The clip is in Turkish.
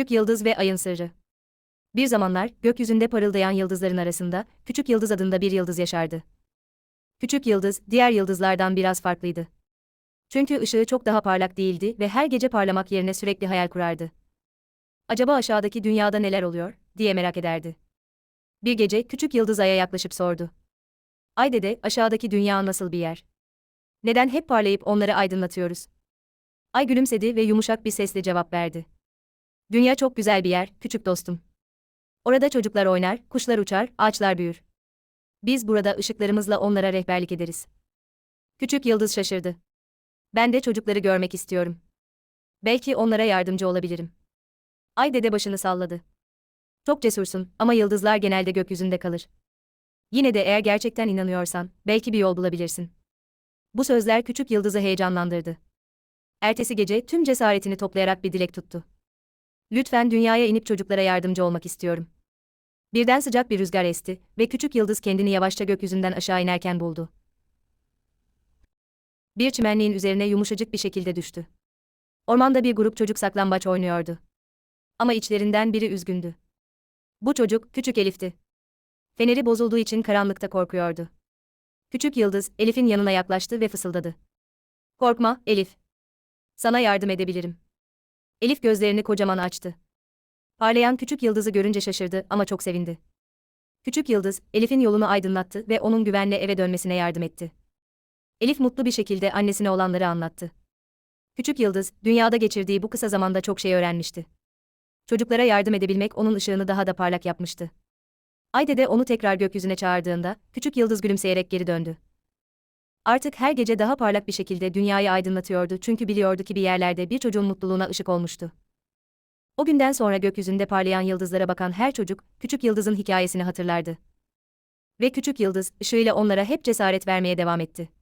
Küçük Yıldız ve Ayın Sırrı Bir zamanlar, gökyüzünde parıldayan yıldızların arasında, Küçük Yıldız adında bir yıldız yaşardı. Küçük Yıldız, diğer yıldızlardan biraz farklıydı. Çünkü ışığı çok daha parlak değildi ve her gece parlamak yerine sürekli hayal kurardı. Acaba aşağıdaki dünyada neler oluyor, diye merak ederdi. Bir gece, Küçük Yıldız Ay'a yaklaşıp sordu. Ay dede, aşağıdaki dünya nasıl bir yer? Neden hep parlayıp onları aydınlatıyoruz? Ay gülümsedi ve yumuşak bir sesle cevap verdi. Dünya çok güzel bir yer, küçük dostum. Orada çocuklar oynar, kuşlar uçar, ağaçlar büyür. Biz burada ışıklarımızla onlara rehberlik ederiz. Küçük yıldız şaşırdı. Ben de çocukları görmek istiyorum. Belki onlara yardımcı olabilirim. Ay dede başını salladı. Çok cesursun ama yıldızlar genelde gökyüzünde kalır. Yine de eğer gerçekten inanıyorsan, belki bir yol bulabilirsin. Bu sözler küçük yıldızı heyecanlandırdı. Ertesi gece tüm cesaretini toplayarak bir dilek tuttu. Lütfen dünyaya inip çocuklara yardımcı olmak istiyorum. Birden sıcak bir rüzgar esti ve küçük yıldız kendini yavaşça gökyüzünden aşağı inerken buldu. Bir çimenliğin üzerine yumuşacık bir şekilde düştü. Ormanda bir grup çocuk saklambaç oynuyordu. Ama içlerinden biri üzgündü. Bu çocuk küçük Elif'ti. Feneri bozulduğu için karanlıkta korkuyordu. Küçük yıldız Elif'in yanına yaklaştı ve fısıldadı. Korkma, Elif. Sana yardım edebilirim. Elif gözlerini kocaman açtı. Parlayan küçük yıldızı görünce şaşırdı ama çok sevindi. Küçük yıldız, Elif'in yolunu aydınlattı ve onun güvenle eve dönmesine yardım etti. Elif mutlu bir şekilde annesine olanları anlattı. Küçük yıldız, dünyada geçirdiği bu kısa zamanda çok şey öğrenmişti. Çocuklara yardım edebilmek onun ışığını daha da parlak yapmıştı. Ayde de onu tekrar gökyüzüne çağırdığında, küçük yıldız gülümseyerek geri döndü. Artık her gece daha parlak bir şekilde dünyayı aydınlatıyordu çünkü biliyordu ki bir yerlerde bir çocuğun mutluluğuna ışık olmuştu. O günden sonra gökyüzünde parlayan yıldızlara bakan her çocuk, küçük yıldızın hikayesini hatırlardı. Ve küçük yıldız, ışığıyla onlara hep cesaret vermeye devam etti.